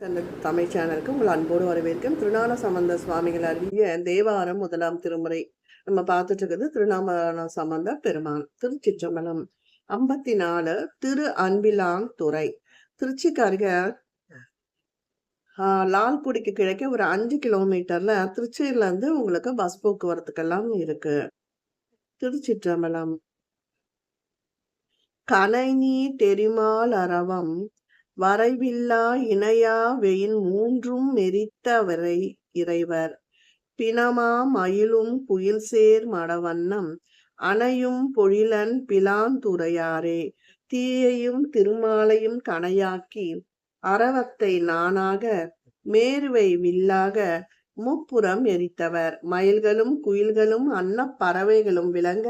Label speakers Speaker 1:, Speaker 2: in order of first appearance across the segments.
Speaker 1: தந்த தமிழ் சேனலுக்கு உங்கள் அன்போடு வரவேற்கும் திருநாள சம்பந்த சுவாமிகள் அருகிய தேவாரம் முதலாம் திருமுறை. நம்ம பார்த்துட்டு இருக்கிறது திருநாம சம்பந்த பெருமான் திருச்சிற்றம்பலம் ஐம்பத்தி நாலு திரு அன்பிலாங் துறை. திருச்சிக்கு அருக லால்குடிக்கு கிழக்கே ஒரு அஞ்சு கிலோமீட்டர்ல திருச்சியில இருந்து உங்களுக்கு பஸ் போக்குவரத்துக்கெல்லாம் இருக்கு. திருச்சிற்றம்பலம். கனைநீ தெரிமால் அரவம் வரைவில்லா இணையா வெயில் மூன்றும் மெரித்தவரை இறைவர். பிணமா மயிலும் புயல்சேர் மடவண்ணம். அணையும் பொழிலன் பிலாந்துரையாரே தீயையும் திருமாலையும் கணையாக்கி அரவத்தை நானாக மேருவை வில்லாக முப்புறம் எரித்தவர். மயில்களும் குயில்களும் அன்னப் பறவைகளும் விளங்க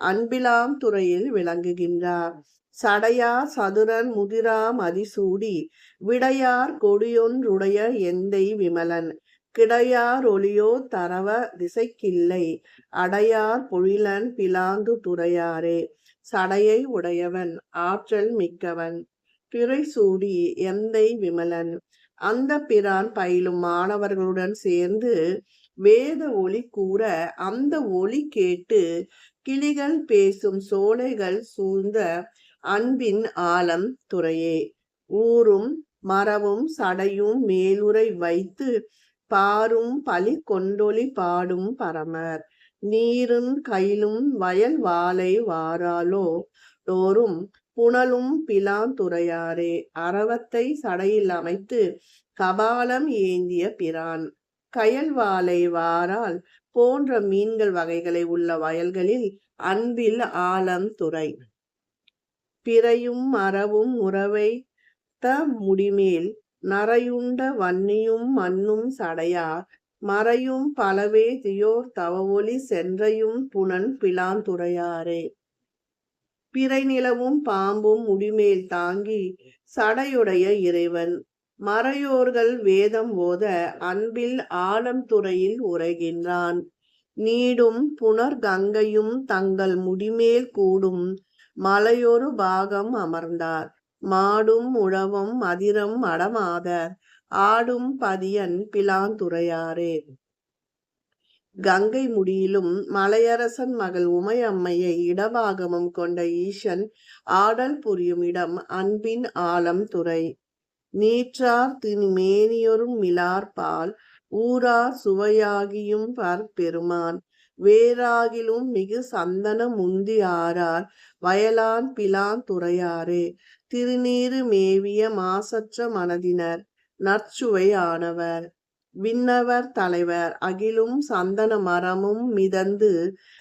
Speaker 1: அன்பிலாம் துறையில் விளங்குகின்றார். சடையார் சதுரன் முதிராம் அதிசூடி விடையார் கொடியொன்றுடைய எந்தை விமலன். கிடையார் ஒளியோ தரவ திசைக்கில்லை அடையார் பொழிலன் பிலாந்து துறையாரே. சடையை உடையவன் ஆற்றல் மிக்கவன். பிறை சூடி எந்தை விமலன். அந்த பிரான் பயிலும் மாணவர்களுடன் சேர்ந்து வேத ஒளி கூற அந்த ஒளி கேட்டு கிளிகள் பேசும் சோலைகள் சூழ்ந்த அன்பின் ஆலம் துறையே. ஊரும் மரவும் சடையும் மேலுரை வைத்து பாரும் பலி கொண்டொளி பாடும் பரமர். நீரும் கையிலும் வயல் வாழை வாராலோ தோறும் புனலும் பிலாந்துரையாரே அரவத்தை சடையில் அமைத்து கபாலம் ஏந்திய பிரான். கயல் வாழை வாரால் போன்ற மீன்கள் வகைகளை உள்ள வயல்களில் அன்பில் ஆலம் துறை. பிறையும் மரவும் உறவை த முடிமேல் நரையுண்ட வன்னியும் மண்ணும் சடையார் மறையும் பலவே தியோர் தவவொலி சென்றையும் புனன் பிலாந்துரையாரே பிறை நிலவும் பாம்பும் முடிமேல் தாங்கி சடையுடைய இறைவன். மறையோர்கள் வேதம் ஓத அன்பில் ஆழம் துறையில் உரைகின்றான். நீடும் புனர் கங்கையும் தங்கள் முடிமேல் கூடும் மலையொரு பாகம் அமர்ந்தார். மாடும் உழவும் மதிரம் அடமாதர். ஆடும் பதியன் பிலாந்துரையாரே கங்கை முடியிலும் மலையரசன் மகள் உமையம்மையை இடவாகமும் கொண்ட ஈசன் ஆடல் புரியும் இடம் அன்பின் ஆலம் துறை. நீற்றார் திணிமேனியொரும் மிலார் பால் ஊரார் சுவையாகியும் பற்பெருமான் வேறாகிலும் மிகு சந்தன முந்தி ஆரார் வயலான் பிலான் துறையாரே. திருநீறு மேவிய மாசற்ற மனதினர் நற்சுவை ஆனவர். விண்ணவர் தலைவர் அகிலும் சந்தன மரமும் மிதந்து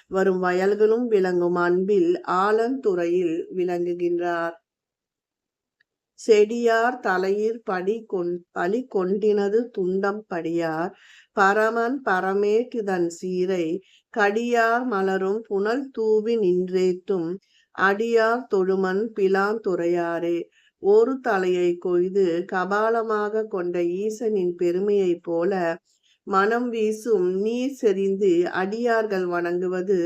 Speaker 1: வரும் வயல்களும் விளங்கும் அன்பில் ஆலந்துறையில் விளங்குகின்றார். செடியார் தலையிற் படி கொண் பலி கொண்டினது துண்டம் படியார். பரமன் பரமேட்டுதன் சீரை கடியார் மலரும் புனல் தூவி நின்றேத்தும் அடியார் தொழுமன் பிலாந்துரையாரே ஒரு தலையை கொய்து கபாலமாக கொண்ட ஈசனின் பெருமையைப் போல மனம் வீசும் நீர் செறிந்து அடியார்கள் வணங்குவது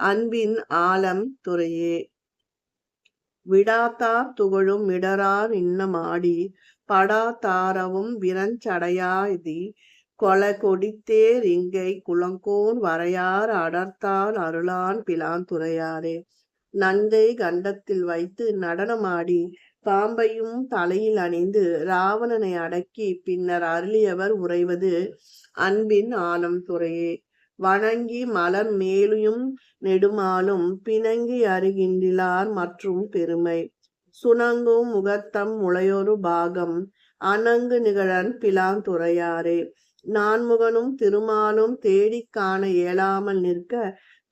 Speaker 1: அன்பின் ஆலம் துறையே. விடாத்தார் துகழும் இடரார் இன்னமாடி படாதாரவும் விரஞ்சடையாதி கொல கொடித்தேர் இங்கை குளங்கோன் வரையார் அடர்த்தான் அருளான் பிலாந்துரையாரே நந்தை கண்டத்தில் வைத்து நடனமாடி பாம்பையும் தலையில் அணிந்து ராவணனை அடக்கி பின்னர் அருளியவர் உறைவது அன்பின் ஆலம் துறையே. வணங்கி மலர் மேலும் நெடுமாலும் பிணங்கி அருகின்றிலார் மற்றும் பெருமை. சுணங்கும் முகத்தம் முளையொரு பாகம் அணங்கு நிகழன் பிலாந்துரையாரே நான்முகனும் திருமாலும் தேடிக் காண இயலாமல் நிற்க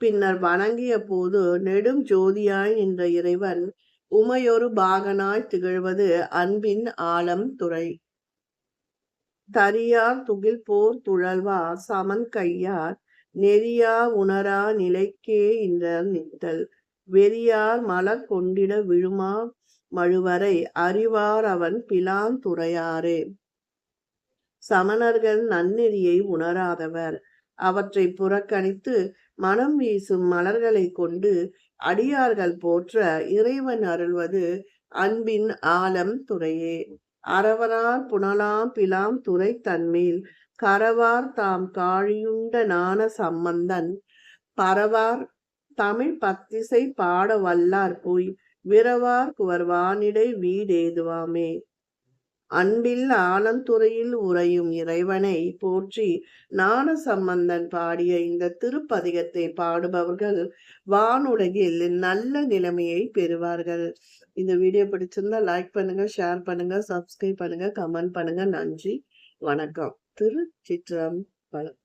Speaker 1: பின்னர் வணங்கிய போது நெடும் ஜோதியாய் நின்ற இறைவன் உமையொரு பாகனாய் திகழ்வது அன்பின் ஆலம் துறை. தரியார் துகில் போர் துழல்வார் சமன் கையார் நெறியா உணரா நிலைக்கே இந்த நித்தல். வெறியார் மலர் கொண்டிட விழுமா மழுவரை அறிவார் அவன் பிலாந்துரையாரே சமணர்கள் நன்னெறியை உணராதவர். அவற்றை புறக்கணித்து மனம் வீசும் மலர்களை கொண்டு அடியார்கள் போற்ற இறைவன் அருள்வது அன்பின் ஆலம் துறையே. அறவரார் புனலாம் பிலாம் துறை தன்மேல் கரவார் தாம் காழியுண்ட நாண சம்பந்தன். பரவார் தமிழ் பத்திசை பாட வல்லார் போய் விரவார் குவர்வானிடை வீடேதுவாமே. அன்பில் ஆலந்துறையில் உறையும் இறைவனை போற்றி ஞான சம்பந்தன் பாடிய இந்த திருப்பதிகத்தை பாடுபவர்கள் வானுலகில் நல்ல நிலைமையை பெறுவார்கள். இந்த வீடியோ பிடிச்சிருந்தா லைக் பண்ணுங்க ஷேர் பண்ணுங்க சப்ஸ்கிரைப் பண்ணுங்க கமெண்ட் பண்ணுங்க. நன்றி வணக்கம். திருச்சிற்றம்பலம்